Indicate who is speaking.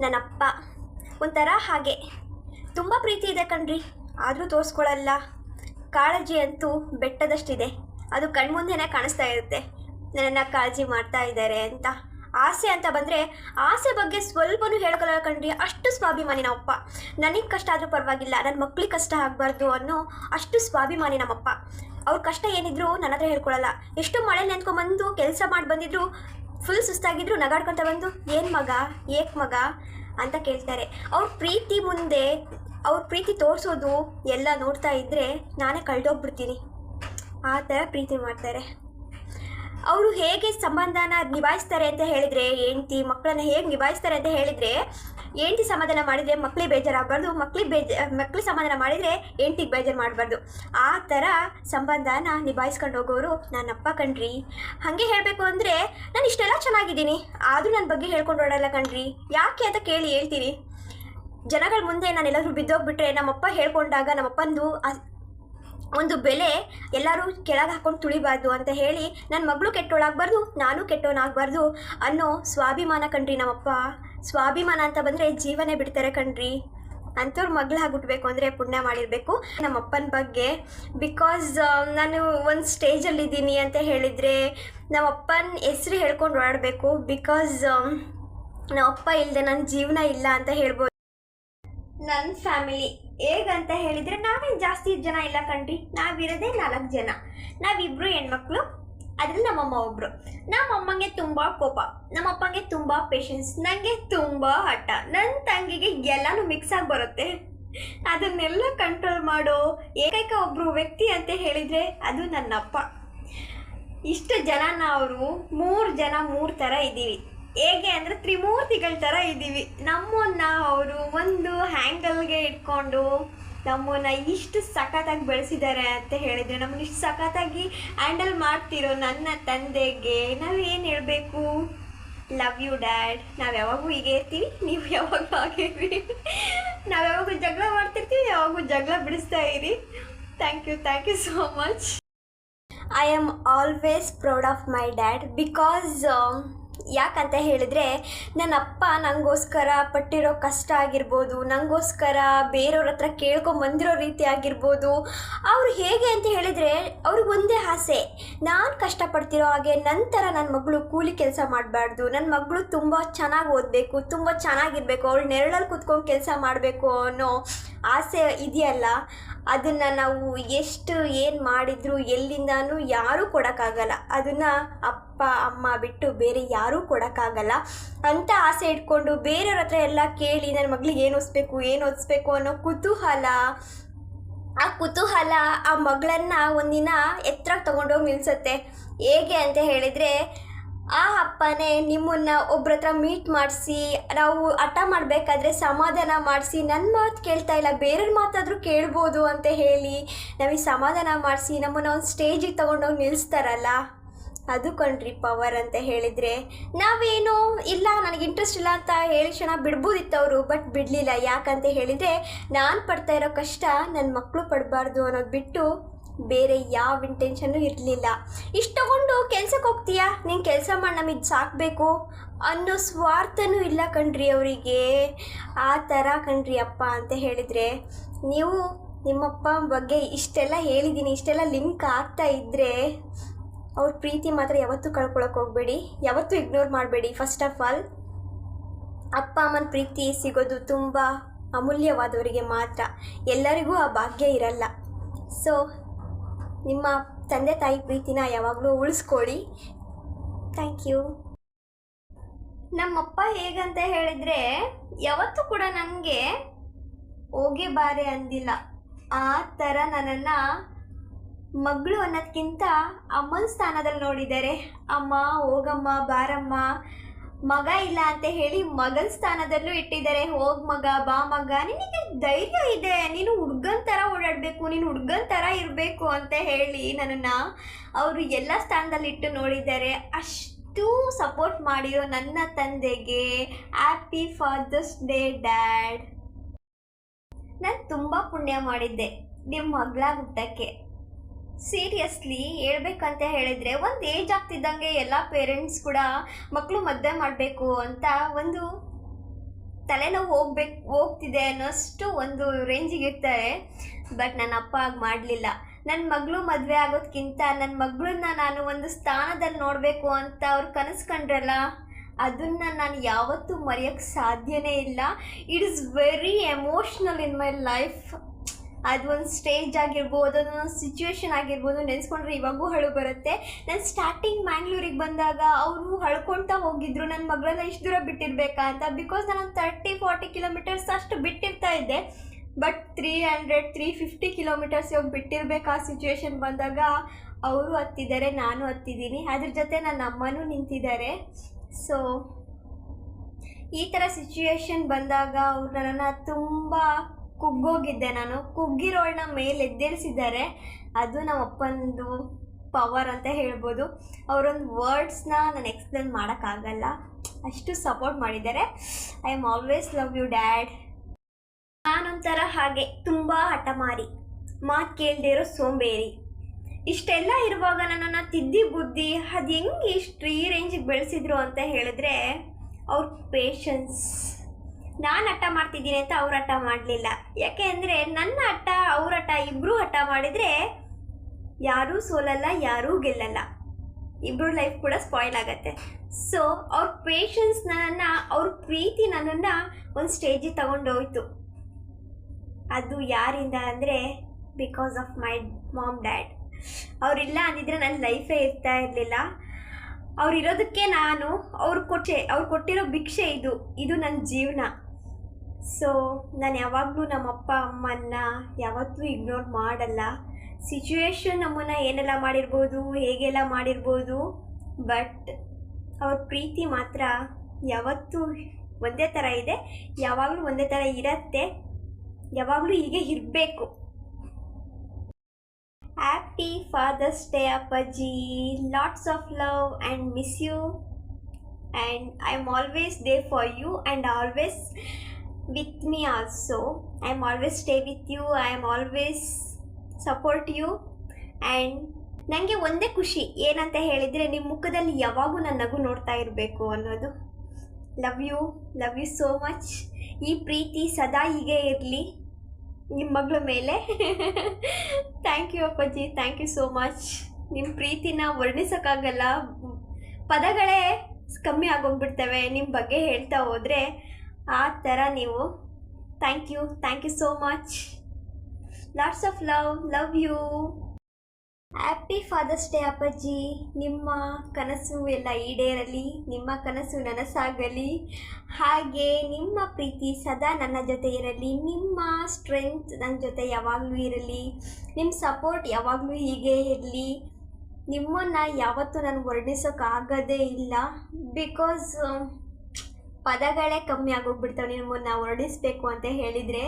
Speaker 1: ನನ್ನಪ್ಪ. ಒಂಥರ ಹಾಗೆ. ತುಂಬ ಪ್ರೀತಿ ಇದೆ ಕಣ್ರಿ. ಆದರೂ ತೋರಿಸ್ಕೊಳ್ಳಲ್ಲ ಕಾಳಜಿ ಅಂತೂ ಬೆಟ್ಟದಷ್ಟಿದೆ. ಅದು ಕಣ್ಮುಂದೆನೇ ಕಾಣಿಸ್ತಾ ಇರುತ್ತೆ. ನನ್ನನ್ನು ಕಾಳಜಿ ಮಾಡ್ತಾ ಇದ್ದಾರೆ ಅಂತ. ಆಸೆ ಅಂತ ಬಂದರೆ ಆಸೆ ಬಗ್ಗೆ ಸ್ವಲ್ಪನೂ ಹೇಳ್ಕೊಳ್ಳಲ್ಲ ಕಣ್ರಿ. ಅಷ್ಟು ಸ್ವಾಭಿಮಾನಿ ನಮ್ಮಪ್ಪ. ನನಗೆ ಕಷ್ಟ ಆದರೂ ಪರವಾಗಿಲ್ಲ. ನನ್ನ ಮಕ್ಳಿಗೆ ಕಷ್ಟ ಆಗಬಾರ್ದು ಅನ್ನೋ ಅಷ್ಟು ಸ್ವಾಭಿಮಾನಿ ನಮ್ಮಪ್ಪ. ಅವ್ರ ಕಷ್ಟ ಏನಿದ್ರು ನನ್ನ ಹತ್ರ ಹೇಳ್ಕೊಳ್ಳಲ್ಲ ಎಷ್ಟು ಮಳೆ ನೆನ್ಕೊಂಬಂದು ಕೆಲಸ ಮಾಡಿ ಬಂದಿದ್ರು ಫುಲ್ ಸುಸ್ತಾಗಿದ್ರು ನಗಾಡ್ಕೊತ ಬಂದು, ಏನು ಮಗ? ಏಕ್ ಮಗ? ಅಂತ ಕೇಳ್ತಾರೆ. ಅವ್ರ ಪ್ರೀತಿ ಮುಂದೆ, ಅವ್ರ ಪ್ರೀತಿ ತೋರಿಸೋದು ಎಲ್ಲ ನೋಡ್ತಾ ಇದ್ದರೆ ನಾನೇ ಕಳ್ದೋಗ್ಬಿಡ್ತೀನಿ. ಆ ಥರ ಪ್ರೀತಿ ಮಾಡ್ತಾರೆ. ಅವರು ಹೇಗೆ ಸಂಬಂಧನ ನಿಭಾಯಿಸ್ತಾರೆ ಅಂತ ಹೇಳಿದರೆ, ಹೆಂಡ್ತಿ ಮಕ್ಕಳನ್ನ ಹೇಗೆ ನಿಭಾಯಿಸ್ತಾರೆ ಅಂತ ಹೇಳಿದರೆ, ಹೆಂಡ್ತಿ ಸಮಾಧಾನ ಮಾಡಿದರೆ ಮಕ್ಳಿಗೆ ಬೇಜಾರಾಗಬಾರ್ದು ಮಕ್ಳಿಗೆ ಬೇಜ ಮಕ್ಳಿಗೆ ಸಮಾಧಾನ ಮಾಡಿದರೆ ಹೆಂಡ್ತಿಗೆ ಬೇಜಾರು ಮಾಡಬಾರ್ದು. ಆ ಥರ ಸಂಬಂಧನ ನಿಭಾಯಿಸ್ಕೊಂಡು ಹೋಗೋರು ನನ್ನಪ್ಪ ಕಣ್ರಿ. ಹಾಗೆ ಹೇಳಬೇಕು ಅಂದರೆ, ನಾನು ಇಷ್ಟೆಲ್ಲ ಚೆನ್ನಾಗಿದ್ದೀನಿ. ಆದರೂ ನನ್ನ ಬಗ್ಗೆ ಹೇಳ್ಕೊಂಡು ಓಡಲ್ಲ ಕಣ್ರಿ. ಯಾಕೆ ಅಂತ ಕೇಳಿ ಹೇಳ್ತೀನಿ ಜನಗಳ ಮುಂದೆ ನಾನೆಲ್ಲರೂ ಬಿದ್ದೋಗ್ಬಿಟ್ರೆ ನಮ್ಮಪ್ಪ ಹೇಳ್ಕೊಂಡಾಗ ನಮ್ಮಪ್ಪಂದು ಒಂದು ಬೆಲೆ ಎಲ್ಲರೂ ಕೆಳಗೆ ಹಾಕೊಂಡು ತುಳಿಬಾರ್ದು ಅಂತ ಹೇಳಿ ನನ್ನ ಮಗಳು ಕೆಟ್ಟೋಳಾಗಬಾರ್ದು, ನಾನು ಕೆಟ್ಟೋನಾಗಬಾರ್ದು ಅನ್ನೋ ಸ್ವಾಭಿಮಾನ ಕಣ್ರಿ ನಮ್ಮಪ್ಪ. ಸ್ವಾಭಿಮಾನ ಅಂತ ಬಂದರೆ ಜೀವನೇ ಬಿಡ್ತಾರೆ ಕಣ್ರಿ. ಅಂಥವ್ರ ಮಗಳು ಹುಟ್ಟಬೇಕು ಅಂದರೆ ಪುಣ್ಯ ಮಾಡಿರಬೇಕು. ನಮ್ಮಪ್ಪನ ಬಗ್ಗೆ ಬಿಕಾಸ್ ನಾನು ಒಂದು ಸ್ಟೇಜಲ್ಲಿದ್ದೀನಿ ಅಂತ ಹೇಳಿದರೆ ನಮ್ಮಪ್ಪನ ಹೆಸ್ರು ಹೇಳ್ಕೊಂಡು ಓಡಾಡಬೇಕು. ಬಿಕಾಸ್ ನಮ್ಮಪ್ಪ ಇಲ್ಲದೆ ನನ್ನ ಜೀವನ ಇಲ್ಲ ಅಂತ ಹೇಳ್ಬೋದು. ನನ್ನ ಫ್ಯಾಮಿಲಿ ಹೇಗಂತ ಹೇಳಿದರೆ ನಾವೇನು ಜಾಸ್ತಿ ಜನ ಇಲ್ಲ ಕಣ್ರಿ. ನಾವಿರೋದೇ ನಾಲ್ಕು ಜನ. ನಾವಿಬ್ಬರು ಹೆಣ್ಮಕ್ಳು, ಅದ್ರಲ್ಲಿ ನಮ್ಮಮ್ಮ ಒಬ್ಬರು ನಮ್ಮಮ್ಮಂಗೆ ತುಂಬ ಕೋಪ, ನಮ್ಮಪ್ಪಂಗೆ ತುಂಬ ಪೇಷನ್ಸ್ ನನಗೆ ತುಂಬ ಹಠ. ನನ್ನ ತಂಗಿಗೆ ಎಲ್ಲನೂ ಮಿಕ್ಸ್ ಆಗಿ ಬರುತ್ತೆ. ಅದನ್ನೆಲ್ಲ ಕಂಟ್ರೋಲ್ ಮಾಡೋ ಏಕೈಕ ಒಬ್ಬರು ವ್ಯಕ್ತಿ ಅಂತ ಹೇಳಿದರೆ ಅದು ನನ್ನಪ್ಪ. ಇಷ್ಟು ಜನ ನಾವು ಮೂರು ಜನ ಮೂರು ಥರ ಇದ್ದೀವಿ. ಹೇಗೆ ಅಂದರೆ ತ್ರಿಮೂರ್ತಿಗಳ ಥರ ಇದ್ದೀವಿ. ನಮ್ಮನ್ನ ಅವರು ಒಂದು ಹ್ಯಾಂಗಲ್ಗೆ ಇಟ್ಕೊಂಡು ನಮ್ಮನ್ನ ಇಷ್ಟು ಸಖತ್ತಾಗಿ ಬೆಳೆಸಿದ್ದಾರೆ ಅಂತ ಹೇಳಿದರೆ ನಮ್ಮನ್ನ ಇಷ್ಟು ಸಖತ್ತಾಗಿ ಹ್ಯಾಂಡಲ್ ಮಾಡ್ತಿರೋ ನನ್ನ ತಂದೆಗೆ ನಾವೇನು ಹೇಳಬೇಕು? ಲವ್ ಯು ಡ್ಯಾಡ್ ನಾವು ಯಾವಾಗೂ ಹೀಗೆ ಇರ್ತೀವಿ. ನೀವು ಯಾವಾಗೂ ಇರಿ ನಾವು ಯಾವಾಗೂ ಜಗಳ ಮಾಡ್ತಿರ್ತೀವಿ. ಯಾವಾಗೂ ಜಗಳ ಬಿಡಿಸ್ತಾ ಇರಿ. Thank you thank you so much I am always proud of my dad because ಯಾಕಂತ ಹೇಳಿದರೆ ನನ್ನ ಅಪ್ಪ ನನಗೋಸ್ಕರ ಪಟ್ಟಿರೋ ಕಷ್ಟ ಆಗಿರ್ಬೋದು ನನಗೋಸ್ಕರ ಬೇರೆಯವ್ರ ಹತ್ರ ಕೇಳ್ಕೊಂಬಂದಿರೋ ರೀತಿ ಆಗಿರ್ಬೋದು, ಅವರು ಹೇಗೆ ಅಂತ ಹೇಳಿದರೆ, ಅವ್ರಿಗೆ ಒಂದೇ ಆಸೆ. ನಾನು ಕಷ್ಟಪಡ್ತಿರೋ ಹಾಗೆ ನಂತರ ನನ್ನ ಮಗಳು ಕೂಲಿ ಕೆಲಸ ಮಾಡಬಾರ್ದು ನನ್ನ ಮಗಳು ತುಂಬ ಚೆನ್ನಾಗಿ ಓದಬೇಕು, ತುಂಬ ಚೆನ್ನಾಗಿರಬೇಕು, ಅವಳು ನೆರಳಲ್ಲಿ ಕೂತ್ಕೊಂಡು ಕೆಲಸ ಮಾಡಬೇಕು ಅನ್ನೋ ಆಸೆ ಇದೆಯಲ್ಲ, ಅದನ್ನು ನಾವು ಎಷ್ಟು ಏನು ಮಾಡಿದ್ರು ಎಲ್ಲಿಂದನೂ ಯಾರೂ ಕೊಡೋಕ್ಕಾಗಲ್ಲ. ಅದನ್ನು ಅಪ್ಪ ಅಮ್ಮ ಬಿಟ್ಟು ಬೇರೆ ಯಾರೂ ಕೊಡೋಕ್ಕಾಗಲ್ಲ. ಅಂತ ಆಸೆ ಇಟ್ಕೊಂಡು ಬೇರೆಯವ್ರ ಹತ್ರ ಎಲ್ಲ ಕೇಳಿ ನನ್ನ ಮಗಳಿಗೆ ಏನು ಓದಿಸ್ಬೇಕು ಏನು ಓದಿಸ್ಬೇಕು ಅನ್ನೋ ಕುತೂಹಲ, ಆ ಕುತೂಹಲ ಆ ಮಗಳನ್ನು ಒಂದಿನ ಎತ್ತರಕ್ಕೆ ತೊಗೊಂಡೋಗಿ ನಿಲ್ಲಿಸುತ್ತೆ ಹೇಗೆ ಅಂತ ಹೇಳಿದರೆ, ಆ ಅಪ್ಪನೇ ನಿಮ್ಮನ್ನು ಒಬ್ಬರ ಹತ್ರ ಮೀಟ್ ಮಾಡಿಸಿ, ನಾವು ಹಠ ಮಾಡಬೇಕಾದ್ರೆ ಸಮಾಧಾನ ಮಾಡಿಸಿ ನನ್ನ ಮಾತು ಕೇಳ್ತಾ ಇಲ್ಲ, ಬೇರೆಯವ್ರ ಮಾತಾದರೂ ಕೇಳ್ಬೋದು ಅಂತ ಹೇಳಿ ನಮಗೆ ಸಮಾಧಾನ ಮಾಡಿಸಿ, ನಮ್ಮನ್ನು ಒಂದು ಸ್ಟೇಜಿಗೆ ತೊಗೊಂಡೋಗಿ ನಿಲ್ಲಿಸ್ತಾರಲ್ಲ ಅದು ಕಣ್ರಿ ಪವರ್ ಅಂತ ಹೇಳಿದರೆ. ನಾವೇನು ಇಲ್ಲ, ನನಗೆ ಇಂಟ್ರೆಸ್ಟ್ ಇಲ್ಲ ಅಂತ ಹೇಳಿ ಕ್ಷಣ ಬಿಡ್ಬೋದಿತ್ತು ಅವರು ಬಟ್ ಬಿಡಲಿಲ್ಲ. ಯಾಕಂತ ಹೇಳಿದರೆ, ನಾನು ಪಡ್ತಾ ಇರೋ ಕಷ್ಟ ನನ್ನ ಮಕ್ಕಳು ಪಡಬಾರ್ದು ಅನ್ನೋದು ಬಿಟ್ಟು ಬೇರೆ ಯಾವ ಇಂಟೆನ್ಷನ್ನು ಇರಲಿಲ್ಲ. ಇಷ್ಟು ತಗೊಂಡು ಕೆಲ್ಸಕ್ಕೆ ಹೋಗ್ತೀಯಾ? ನೀನು ಕೆಲಸ ಮಾಡಿ, ನಮಗೆ ಸಾಕಬೇಕು ಅನ್ನೋ ಸ್ವಾರ್ಥನೂ ಇಲ್ಲ ಕಣ್ರಿ ಅವರಿಗೆ. ಆ ಥರ ಕಣ್ರಿ ಅಪ್ಪ ಅಂತ ಹೇಳಿದರೆ, ನೀವು ನಿಮ್ಮಪ್ಪ ಬಗ್ಗೆ ಇಷ್ಟೆಲ್ಲ ಹೇಳಿದ್ದೀನಿ ಇಷ್ಟೆಲ್ಲ ಲಿಂಕ್ ಆಗ್ತಾ ಇದ್ದರೆ ಅವ್ರ ಪ್ರೀತಿ ಮಾತ್ರ ಯಾವತ್ತೂ ಕಳ್ಕೊಳಕ್ಕೆ ಹೋಗಬೇಡಿ, ಯಾವತ್ತೂ ಇಗ್ನೋರ್ ಮಾಡಬೇಡಿ. ಫಸ್ಟ್ ಆಫ್ ಆಲ್ ಅಪ್ಪ ಅಮ್ಮನ ಪ್ರೀತಿ ಸಿಗೋದು ತುಂಬ ಅಮೂಲ್ಯವಾದವರಿಗೆ ಮಾತ್ರ. ಎಲ್ಲರಿಗೂ ಆ ಭಾಗ್ಯ ಇರಲ್ಲ. ಸೊ ನಿಮ್ಮ ತಂದೆ ತಾಯಿ ಪ್ರೀತಿನ ಯಾವಾಗಲೂ ಉಳಿಸ್ಕೊಳ್ಳಿ. ಥ್ಯಾಂಕ್ ಯು ನಮ್ಮಪ್ಪ ಹೇಗಂತ ಹೇಳಿದರೆ, ಯಾವತ್ತೂ ಕೂಡ ನನಗೆ ಹೋಗಿ ಬಾರೆ ಅಂದಿಲ್ಲ. ಆ ಥರ ನನ್ನನ್ನು ಮಗಳು ಅನ್ನೋದಕ್ಕಿಂತ ಅಮ್ಮನ ಸ್ಥಾನದಲ್ಲಿ ನೋಡಿದ್ದಾರೆ ಅಮ್ಮ, ಹೋಗಮ್ಮ, ಬಾರಮ್ಮ, ಮಗ ಇಲ್ಲ ಅಂತ ಹೇಳಿ ಮಗನ ಸ್ಥಾನದಲ್ಲೂ ಇಟ್ಟಿದ್ದಾರೆ. ಹೋಗ್ ಮಗ, ಬಾ ಮಗ, ನಿನಗೆ ಧೈರ್ಯ ಇದೆ. ನೀನು ಹುಡ್ಗನ್ ಥರ ಓಡಾಡಬೇಕು, ನೀನು ಹುಡ್ಗನ್ ಥರ ಇರಬೇಕು ಅಂತ ಹೇಳಿ ನನ್ನನ್ನು ಅವರು ಎಲ್ಲ ಸ್ಥಾನದಲ್ಲಿ ಇಟ್ಟು ನೋಡಿದ್ದಾರೆ. ಅಷ್ಟು ಸಪೋರ್ಟ್ ಮಾಡಿರೋ ನನ್ನ ತಂದೆಗೆ ಹ್ಯಾಪಿ ಫಾದರ್ಸ್ ಡೇ ಡ್ಯಾಡ್ ನಾನು ತುಂಬ ಪುಣ್ಯ ಮಾಡಿದ್ದೆ. ನಿಮ್ಮ ಮಗಳ ಹುಟ್ಟಕ್ಕೆ ಸೀರಿಯಸ್ಲಿ ಹೇಳ್ಬೇಕಂತ ಹೇಳಿದರೆ ಒಂದು ಏಜ್ ಆಗ್ತಿದ್ದಂಗೆ ಎಲ್ಲ ಪೇರೆಂಟ್ಸ್ ಕೂಡ ಮಕ್ಕಳು ಮದುವೆ ಮಾಡಬೇಕು ಅಂತ ಒಂದು ತಲೆನೋವು ಹೋಗ್ಬೇಕು, ಹೋಗ್ತಿದೆ ಅನ್ನೋಷ್ಟು ಒಂದು ರೇಂಜಿಗೆ ಇರ್ತಾರೆ. ಬಟ್ ನನ್ನ ಅಪ್ಪ ಆಗ ಮಾಡಲಿಲ್ಲ. ನನ್ನ ಮಗಳು ಮದುವೆ ಆಗೋದ್ಕಿಂತ ನನ್ನ ಮಗಳನ್ನ ನಾನು ಒಂದು ಸ್ಥಾನದಲ್ಲಿ ನೋಡಬೇಕು ಅಂತ ಅವ್ರು ಕನಸು ಕಂಡ್ರಲ್ಲ, ಅದನ್ನು ನಾನು ಯಾವತ್ತೂ ಮರೆಯೋಕ್ಕೆ ಸಾಧ್ಯವೇ ಇಲ್ಲ. It is very emotional in my life ಅದು ಒಂದು ಸ್ಟೇಜ್ ಆಗಿರ್ಬೋದು, ಅದೊಂದು ಸಿಚುವೇಶನ್ ಆಗಿರ್ಬೋದು ನೆನೆಸ್ಕೊಂಡ್ರೆ ಇವಾಗೂ ಹಳು ಬರುತ್ತೆ. ನಾನು ಸ್ಟಾರ್ಟಿಂಗ್ ಮ್ಯಾಂಗ್ಳೂರಿಗೆ ಬಂದಾಗ ಅವರು ಹಳ್ಕೊಳ್ತಾ ಹೋಗಿದ್ರು ನನ್ನ ಮಗಳನ್ನ ಇಷ್ಟು ದೂರ ಬಿಟ್ಟಿರ್ಬೇಕಾ ಅಂತ. ಬಿಕಾಸ್ ನಾನು ತರ್ಟಿ ಫಾರ್ಟಿ ಕಿಲೋಮೀಟರ್ಸ್ ಅಷ್ಟು ಬಿಟ್ಟಿರ್ತಾ ಇದ್ದೆ. But three hundred three fifty kilometres ಇವಾಗ ಬಿಟ್ಟಿರ್ಬೇಕು ಆ ಸಿಚುವೇಶನ್ ಬಂದಾಗ ಅವರು ಹತ್ತಿದ್ದಾರೆ, ನಾನು ಹತ್ತಿದ್ದೀನಿ. ಅದ್ರ ಜೊತೆ ನನ್ನ ಅಮ್ಮನೂ ನಿಂತಿದ್ದಾರೆ. ಸೊ ಈ ಥರ ಸಿಚುವೇಶನ್ ಬಂದಾಗ ಅವ್ರು ನನ್ನನ್ನು ತುಂಬ ಕುಗ್ಗೋಗಿದ್ದೆ ನಾನು. ಕುಗ್ಗಿರೋಳನ್ನ ಮೇಲೆ ಎದ್ದೇಳಿಸಿದ್ದಾರೆ. ಅದು ನಮ್ಮ ಅಪ್ಪಂದು ಪವರ್ ಅಂತ ಹೇಳ್ಬೋದು. ಅವರೊಂದು ವರ್ಡ್ಸ್ನ ನಾನು ಎಕ್ಸ್ಪ್ಲೇನ್ ಮಾಡೋಕ್ಕಾಗಲ್ಲ. ಅಷ್ಟು ಸಪೋರ್ಟ್ ಮಾಡಿದ್ದಾರೆ. I am always love you dad ನಾನೊಂಥರ ಹಾಗೆ ತುಂಬ ಹಠಮಾರಿ. ಮಾತು ಕೇಳದೇ ಇರೋ ಸೋಂಬೇರಿ. ಇಷ್ಟೆಲ್ಲ ಇರುವಾಗ ನನ್ನನ್ನು ತಿದ್ದಿ ಬುದ್ಧಿ ಅದು ಹೆಂಗೆ ಇಷ್ಟು ಈ ರೇಂಜಿಗೆ ಬೆಳೆಸಿದ್ರು ಅಂತ ಹೇಳಿದ್ರೆ, ಅವ್ರ ಪೇಷನ್ಸ್ ನಾನು ಹಠ ಮಾಡ್ತಿದ್ದೀನಿ ಅಂತ ಅವ್ರ ಹಠ ಮಾಡಲಿಲ್ಲ. ಯಾಕೆ ಅಂದರೆ ನನ್ನ ಹಠ ಅವ್ರ ಹಠ ಇಬ್ಬರೂ ಹಠ ಮಾಡಿದರೆ ಯಾರೂ ಸೋಲಲ್ಲ, ಯಾರೂ ಗೆಲ್ಲಲ್ಲ. ಇಬ್ಬರು ಲೈಫ್ ಕೂಡ ಸ್ಪಾಯ್ಲ್ ಆಗತ್ತೆ. ಸೊ ಅವ್ರ ಪೇಷನ್ಸ್ ನನ್ನನ್ನು, ಅವ್ರ ಪ್ರೀತಿ ನನ್ನನ್ನು ಒಂದು ಸ್ಟೇಜಿಗೆ ತಗೊಂಡೋಯ್ತು ಅದು ಯಾರಿಂದ ಅಂದರೆ because of my mom dad ಅವರಿಲ್ಲ ಅಂದಿದ್ರೆ ನನ್ನ ಲೈಫೇ ಇರ್ತಾ ಇರಲಿಲ್ಲ. ಅವ್ರಿರೋದಕ್ಕೆ ನಾನು, ಅವ್ರು ಕೊಟ್ಟೆ, ಅವ್ರು ಕೊಟ್ಟಿರೋ ಭಿಕ್ಷೆ ಇದು. ಇದು ನನ್ನ ಜೀವನ. ಸೊ ನಾನು ಯಾವಾಗಲೂ ನಮ್ಮ ಅಪ್ಪ ಅಮ್ಮನ್ನ ಯಾವತ್ತೂ ಇಗ್ನೋರ್ ಮಾಡಲ್ಲ. ಸಿಚುವೇಶನ್ ನಮ್ಮನ್ನು ಏನೆಲ್ಲ ಮಾಡಿರ್ಬೋದು, ಹೇಗೆಲ್ಲ ಮಾಡಿರ್ಬೋದು ಬಟ್ ಅವ್ರ ಪ್ರೀತಿ ಮಾತ್ರ ಯಾವತ್ತೂ ಒಂದೇ ಥರ ಇದೆ. ಯಾವಾಗಲೂ ಒಂದೇ ಥರ ಇರತ್ತೆ. ಯಾವಾಗಲೂ ಹೀಗೆ ಇರಬೇಕು. ಹ್ಯಾಪಿ ಫಾದರ್ಸ್ ಡೇ ಅಪ್ಪಾಜಿ. Lots of love and miss you and I am always there for you and always with me also I am always stay with you. I am always support you and ನನಗೆ ಒಂದೇ ಖುಷಿ ಏನಂತ ಹೇಳಿದರೆ ನಿಮ್ಮ ಮುಖದಲ್ಲಿ ಯಾವಾಗೂ ನನ್ನ ನಗು ನೋಡ್ತಾ ಇರಬೇಕು ಅನ್ನೋದು. Love you love you so much ಈ ಪ್ರೀತಿ ಸದಾ ಹೀಗೆ ಇರಲಿ. ನಿಮ್ಮ ಮಗಳ ಮೇಲೆ. ಥ್ಯಾಂಕ್ ಯು ಅಪ್ಪಾಜಿ. ಥ್ಯಾಂಕ್ ಯು ಸೋ ಮಚ್ ನಿಮ್ಮ ಪ್ರೀತಿನ ವರ್ಣಿಸೋಕ್ಕಾಗಲ್ಲ. ಪದಗಳೇ ಕಮ್ಮಿ ಆಗೋಗ್ಬಿಡ್ತವೆ. ನಿಮ್ಮ ಬಗ್ಗೆ ಹೇಳ್ತಾ ಹೋದರೆ ಆ ಥರ ನೀವು. Thank you thank you so much lots of love love you happy Father's Day ಅಪ್ಪಾಜಿ ನಿಮ್ಮ ಕನಸು ಎಲ್ಲ ಈಡೇರಲಿ, ನಿಮ್ಮ ಕನಸು ನನಸಾಗಲಿ. ಹಾಗೆ ನಿಮ್ಮ ಪ್ರೀತಿ ಸದಾ ನನ್ನ ಜೊತೆ ಇರಲಿ, ನಿಮ್ಮ ಸ್ಟ್ರೆಂತ್ ನನ್ನ ಜೊತೆ ಯಾವಾಗಲೂ ಇರಲಿ, ನಿಮ್ಮ ಸಪೋರ್ಟ್ ಯಾವಾಗಲೂ ಹೀಗೆ ಇರಲಿ. ನಿಮ್ಮನ್ನು ಯಾವತ್ತೂ ನಾನು ವರ್ಣಿಸೋಕ್ಕಾಗೋದೇ ಇಲ್ಲ ಬಿಕಾಸ್ ಪದಗಳೇ ಕಮ್ಮಿ ಆಗೋಗ್ಬಿಡ್ತಾವೆ ನಿಮ್ಮನ್ನು ಹೊರಡಿಸ್ಬೇಕು ಅಂತ ಹೇಳಿದರೆ